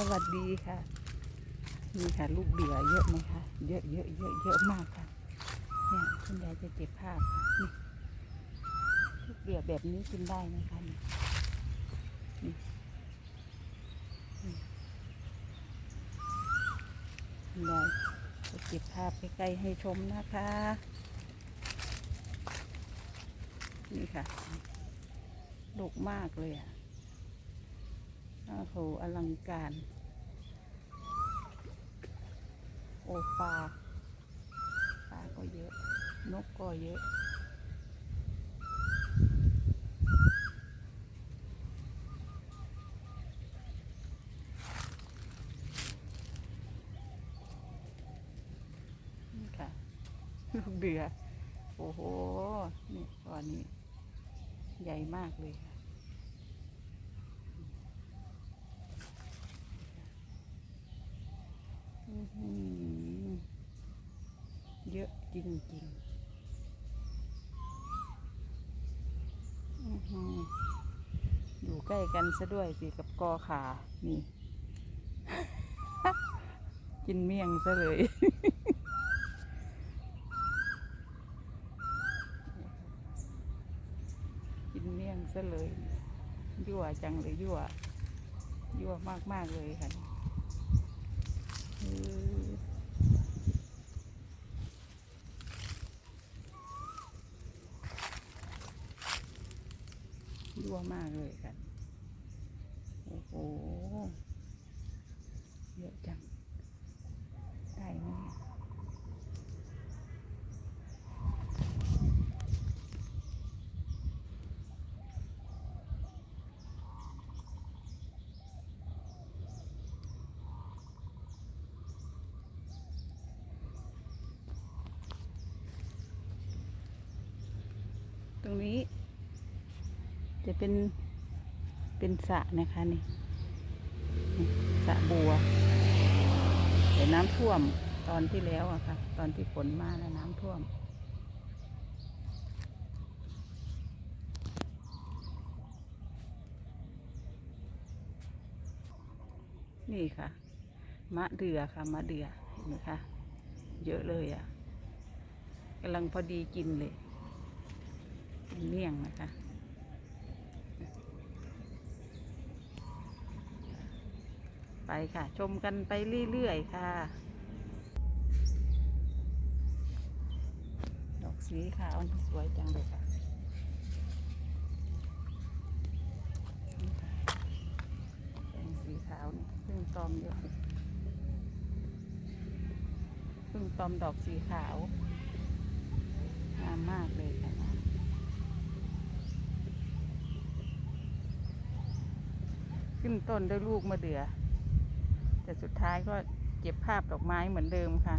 สวัสดีค่ะนี่ค่ะลูกเดือเยอะไหมคะเยอะเยอะเยอะเยอะมากค่ะเนี่ยคุณยายจะเก็บภาพค่ะนี่ลูกเดือแบบนี้กินได้นะคะนี่คุณยายจะเก็บภาพใกล้ๆให้ชมนะคะ นี่ค่ะดกมากเลยอะโอ้โหอลังการ โอปลาปลาก็เยอะ นกก็เยอะนี่ค่ะลูกเดือโอ้โห นี่ตอนนี้ ใหญ่มากเลยค่ะอื้อหือ เยอะจริงๆอยู่ใกล้กันซะด้วยสิกับกอขานี่ กินเมี่ยงซะเลยกินเมี่ยงซะเลย ยั่วจังเลยยั่วยั่วมากๆเลยค่ะ เออ ยั่วมากเลยค่ะโอ้โห เยอะจัง ได้ไหมเนี่ยตรงนี้ จะเป็นเป็นสระนะคะนี่สระบัวแต่น้ำท่วมตอนที่แล้วอะค่ะ ตอนที่ฝนมาแล้วน้ำท่วม นี่ค่ะ มะเดือค่ะ มะเดือเห็นไหมคะ เยอะเลยอะ่ะกำลังพอดีกินเลยเนเมี่ยงนะคะ ไปค่ะ ชมกันไปเรื่อยๆค่ะ ดอกสีขาวสวยจังเลยค่ะแดงสีขาวนี่เพิ่งตอมเยอะเพิ่งตอมดอกสีขาว งามมากเลยค่ะขึ้นต้นด้วยลูกมะเดือ แต่สุดท้ายก็เก็บภาพดอกไม้เหมือนเดิมค่ะ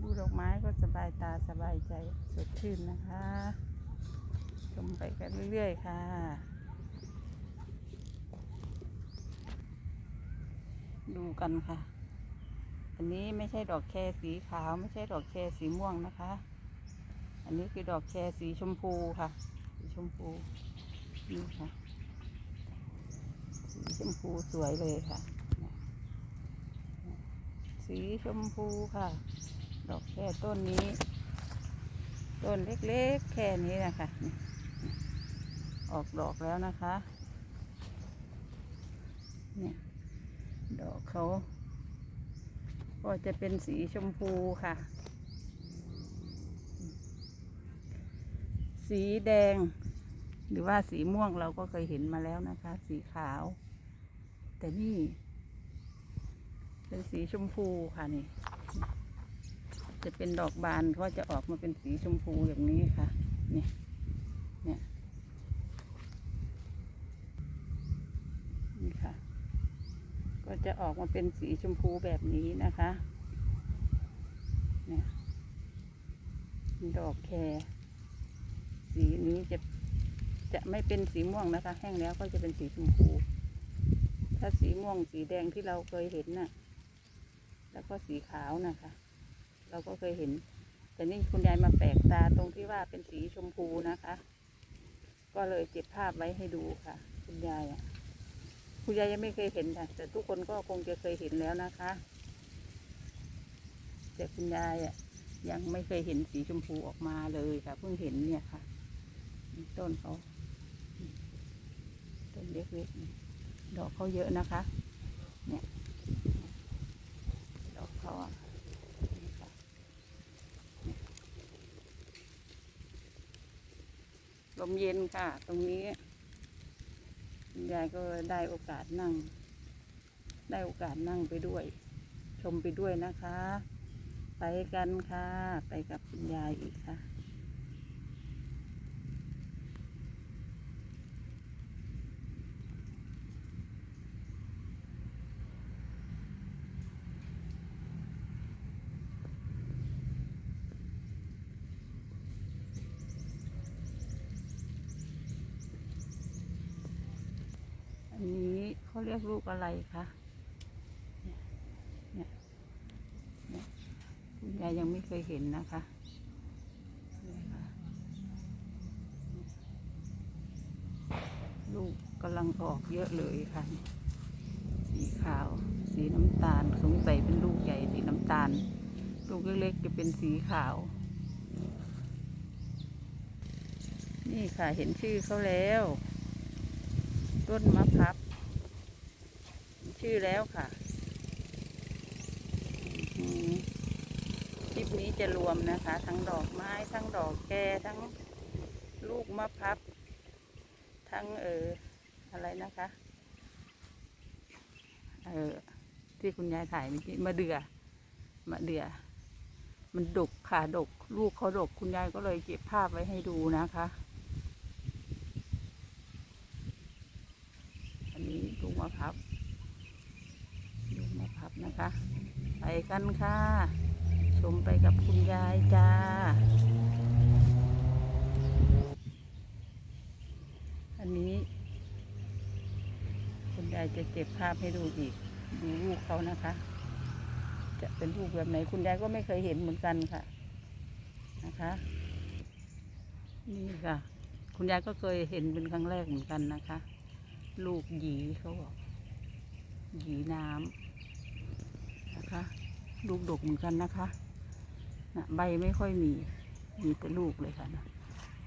ดูดอกไม้ก็สบายตาสบายใจสดชื่นนะคะ ชมไปกันเรื่อยๆ ค่ะดูกันค่ะ อันนี้ไม่ใช่ดอกแครสีขาว ไม่ใช่ดอกแครสีม่วงนะคะ อันนี้คือดอกแครสีชมพูค่ะ สีชมพู นี่ค่ะ ชมพูสวยเลยค่ะ สีชมพูค่ะ ดอกแค่ต้นนี้ ต้นเล็กๆ แค่นี้นะคะ ออกดอกแล้วนะคะเนี่ยดอกเขา ก็จะเป็นสีชมพูค่ะ สีแดง หรือว่าสีม่วงเราก็เคยเห็นมาแล้วนะคะ สีขาว แต่นี่ เป็นสีชมพูค่ะนี่ จะเป็นดอกบานก็จะออกมาเป็นสีชมพูอย่างนี้ค่ะ นี่ เนี่ย นี่ค่ะ ก็จะออกมาเป็นสีชมพูแบบนี้นะคะ เนี่ย ดอกแครสีนี้จะจะไม่เป็นสีม่วงนะคะ แห้งแล้วก็จะเป็นสีชมพู ถ้าสีม่วงสีแดงที่เราเคยเห็นน่ะ แล้วก็สีขาวนะคะ เราก็เคยเห็น แต่นี่คุณยายมาแปลกตาตรงที่ว่าเป็นสีชมพูนะคะ ก็เลยเก็บภาพไว้ให้ดูค่ะ คุณยายอะคุณยายยังไม่เคยเห็นค่ะ แต่ทุกคนก็คงจะเคยเห็นแล้วนะคะ แต่คุณยายอะยังไม่เคยเห็นสีชมพูออกมาเลยค่ะ เพิ่งเห็นเนี่ยค่ะ ต้นเขาต้นเล็กๆนี่ ดอกเขาเยอะนะคะ เนี่ย ดอกเขาอะลมเย็นค่ะ ตรงนี้ยายก็ได้โอกาสนั่ง ได้โอกาสนั่งไปด้วย ชมไปด้วยนะคะ ไปกันค่ะ ไปกับคุณยายอีกค่ะ อันนี้ เขาเรียกลูกอะไรคะเนี่ยเนี่ยเนี่ยคุณยายยังไม่เคยเห็นนะคะเนี่ยค่ะลูกกำลังออกเยอะเลยค่ะ สีขาว สีน้ำตาล สงสัยเป็นลูกใหญ่สีน้ำตาล ลูกเล็กๆจะเป็นสีขาว นี่ค่ะเห็นชื่อเขาแล้ว ต้นมะพร้าว ชื่อแล้วค่ะคลิปนี้จะรวมนะคะ ทั้งดอกไม้ทั้งดอกแคทั้งลูกมะพร้าวทั้งเอออะไรนะคะเออที่คุณยายถ่ายเมื่อกี้มะเดือมะเดือมันดกค่ะดก ลูกเขาดก คุณยายก็เลยเก็บภาพไว้ให้ดูนะคะ อันนี้ลูกมะพร้าว นะคะ ไปกันค่ะ ชมไปกับคุณยายจ้า อันนี้ คุณยายจะเก็บภาพให้ดูอีก ดูลูกเขานะคะ จะเป็นลูกแบบไหนคุณยายก็ไม่เคยเห็นเหมือนกันค่ะ นะคะ นี่ค่ะ คุณยายก็เคยเห็นเป็นครั้งแรกเหมือนกันนะคะ ลูกหยีเขาบอกหยีน้ำ นะคะ ลูกดกเหมือนกันนะคะนะใบไม่ค่อยมี มีแต่ลูกเลยค่ะนะ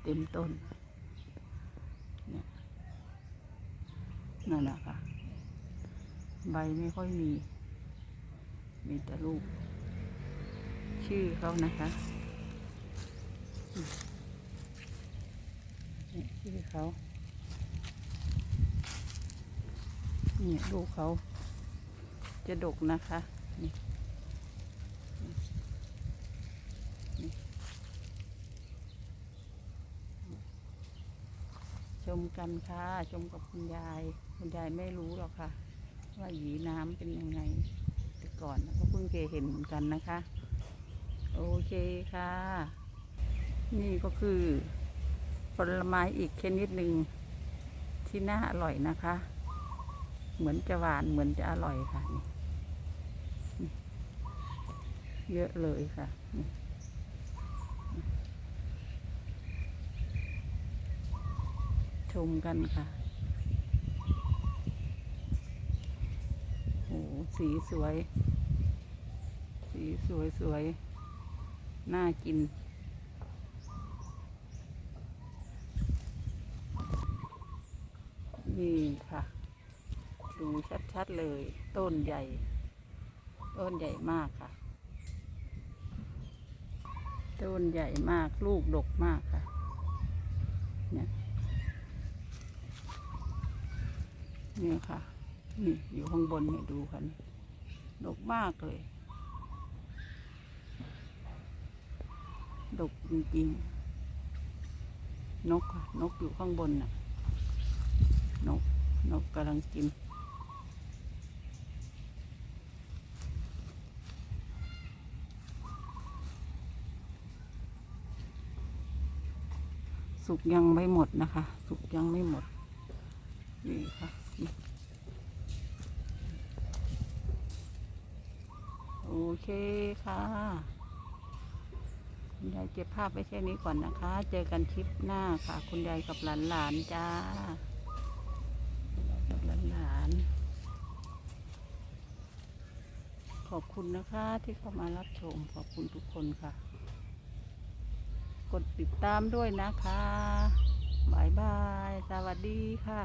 เต็มต้นเนี่ยนั่นนะคะใบไม่ค่อยมี มีแต่ลูก ชื่อเขานะคะนี่ชื่อเขานี่ลูกเขาจะดกนะคะ ชมกันค่ะ ชมกับคุณยาย คุณยายไม่รู้หรอกค่ะ ว่าหยีน้ำเป็นยังไง แต่ก่อนก็เพิ่งเคยเห็นเหมือนกันนะคะ โอเคค่ะ นี่ก็คือผลไม้อีกชนิดหนึ่งที่น่าอร่อยนะคะ เหมือนจะหวานเหมือนจะอร่อยค่ะนี่ เยอะเลยค่ะชมกันค่ะ โอ้สีสวย สีสวยสวย น่ากิน นี่ค่ะ ดูชัดๆเลย ต้นใหญ่ ต้นใหญ่มากค่ะ ต้นใหญ่มากลูกดกมากค่ะเนี่ยนี่ค่ะ นี่อยู่ข้างบนเนี่ยดูค่ะนี่ดกมากเลย ดกจริงๆ นกค่ะนกอยู่ข้างบนน่ะ นกนกกำลังกิน สุกยังไม่หมดนะคะ สุกยังไม่หมดนี่ค่ะโอเคค่ะคุณยายเก็บภาพไว้แค่นี้ก่อนนะคะ เจอกันคลิปหน้าค่ะ คุณยายกับหลานๆจ้ากับหลานหขอบคุณนะคะที่เข้ามารับชม ขอบคุณทุกคนค่ะ กดติดตามด้วยนะคะบายบาย สวัสดีค่ะ